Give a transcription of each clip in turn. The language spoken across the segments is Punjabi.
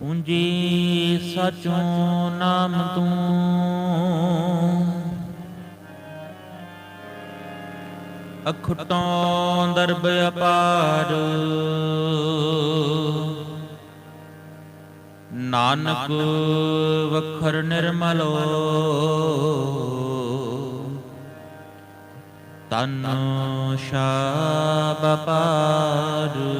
ਪੂੰਜੀ ਸਚੋ ਨਾਮ ਤੂੰ। ਅਖਟੋਂ ਦਰਬ ਅਪਾਰ। ਨਾਨਕ ਵਖਰ ਨਿਰਮਲੋ। ਤਨ ਸ਼ਾਬ ਪਾਰ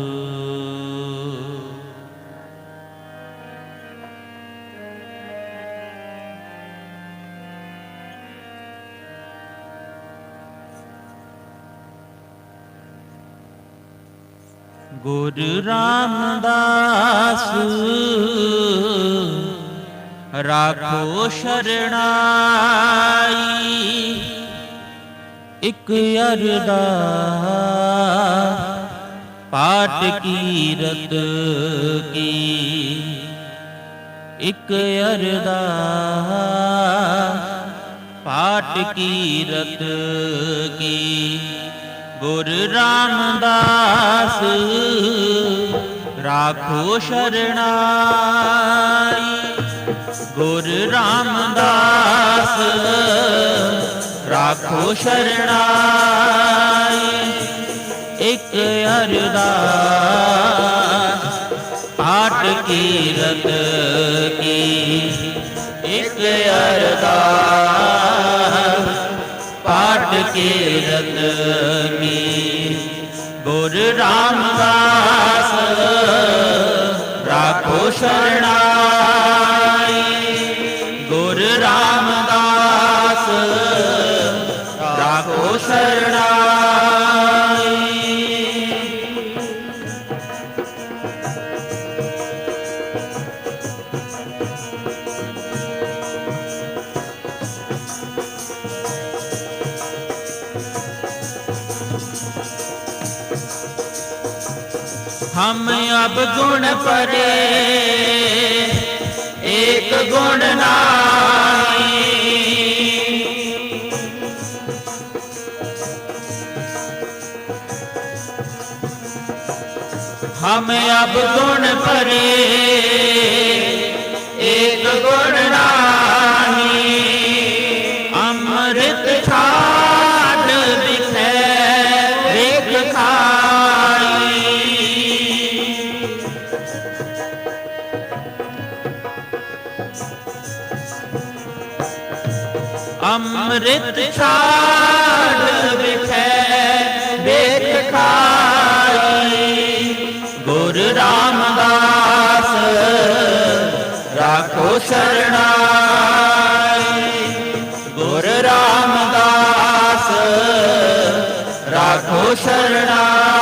ਗੁਰ ਰਾਮਦਾਸ। ਰਾਖੋ ਸ਼ਰਣਾਈ। ਇਕ ਅਰਦਾ ਪਾਠ ਕੀਰਤ ਕੀ। ਇਕ ਅਰਦਾ ਪਾਟ ਕੀਰਤ ਕੀ। ਗੁਰ ਰਾਮਦਾਸ, ਰਾਖੋ ਸ਼ਰਣਾਈ। ਗੁਰ ਰਾਮਦਾਸ, ਰਾਖੋ ਸ਼ਰਣਾਈ। ਇੱਕ ਅਰਦਾਸ ਪਾਟ ਕੀਰਤ ਕੀ। ਇੱਕ ਅਰਦਾਸ ਪਾਠ ਕੀਰਤ ਕੀ ਗੁਰ ਰਾਮਦਾਸ ਰਾਖੋ ਸ਼ਰਣਾਈ हम अब गुण परे एक गुण नाई हम अब गुण परे एक गुण नाही ਅੰਮ੍ਰਿਤ ਛਾੜ ਵਿਖੈ ਵੇਖ ਖਾਈ। ਗੁਰ ਰਾਮਦਾਸ ਰਾਖੋ ਸ਼ਰਣਾਈ। ਗੁਰ ਰਾਮਦਾਸ ਰਾਖੋ ਸ਼ਰਣਾਈ।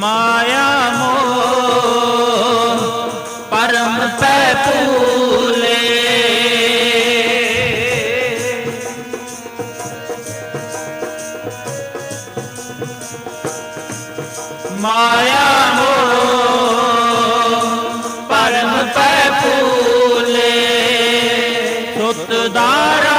ਮਾਇਆ ਮੋਹ ਪਰਮ ਪੈ ਭੂਲੇ ਮਾਇਆ ਮੋਹ ਪਰਮ ਪੈ ਭੂਲੇ ਸੁਤ ਦਾਰਾ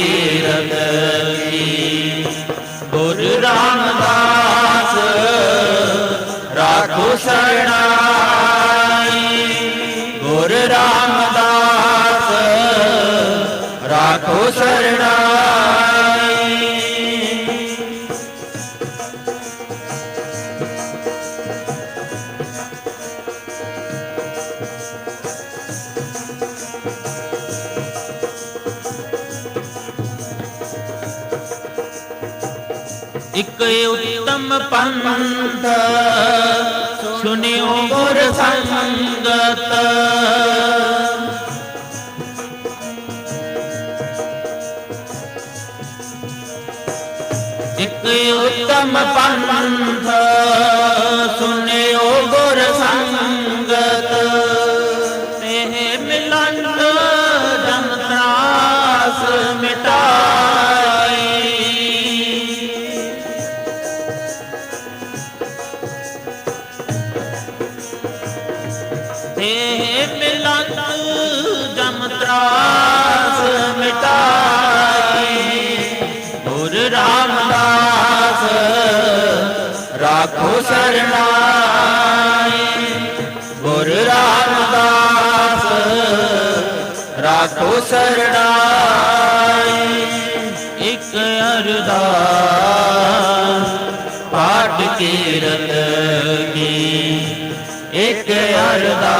ਕੀਰਤ ਕੀ ਗੁਰ ਰਾਮਦਾਸ ਰਾਖੋ ਸਰਣਾਈ। ਗੁਰ ਰਾਮਦਾਸ ਰਾਖੋ ਸਰਣਾਈ। ਇਕ ਉਤਮ ਪੰਥ ਸੁਨਿਓ ਗੁਰ ਸੰਗਤ। ਇਕ ਉਤਮ ਪੰਥ ਤੇ ਮਿਲਨ ਜਮ ਮਿਟਾਈ। ਗੁਰ ਰਾਮਦਾਸ ਰਾਖੋ ਸਰਣਾਈ ਗੁਰ ਰਾਮਦਾਸ ਰਾਖੋ ਸਰਣਾਈ ਇੱਕ ਅਰਦਾਸ, ਪਾਠ ਕੀਰਤ ਕੀ ਇਕ ਅਰਦਾਸ,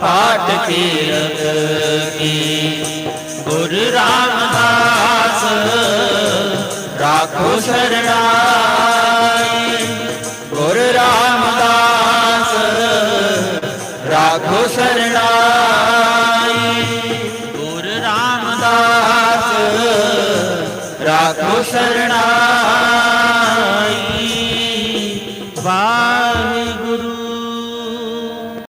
ਪਾਠ ਕੀਰਤ ਕੀ। ਗੁਰ ਰਾਮਦਾਸ, ਰਾਖੋ ਸਰਣਾਈ ਗੁਰ ਰਾਮਦਾਸ, ਰਾਖੋ ਸਰਣਾਈ ਗੁਰ ਰਾਮਦਾਸ, ਰਾਖੋ ਸਰਣਾਈ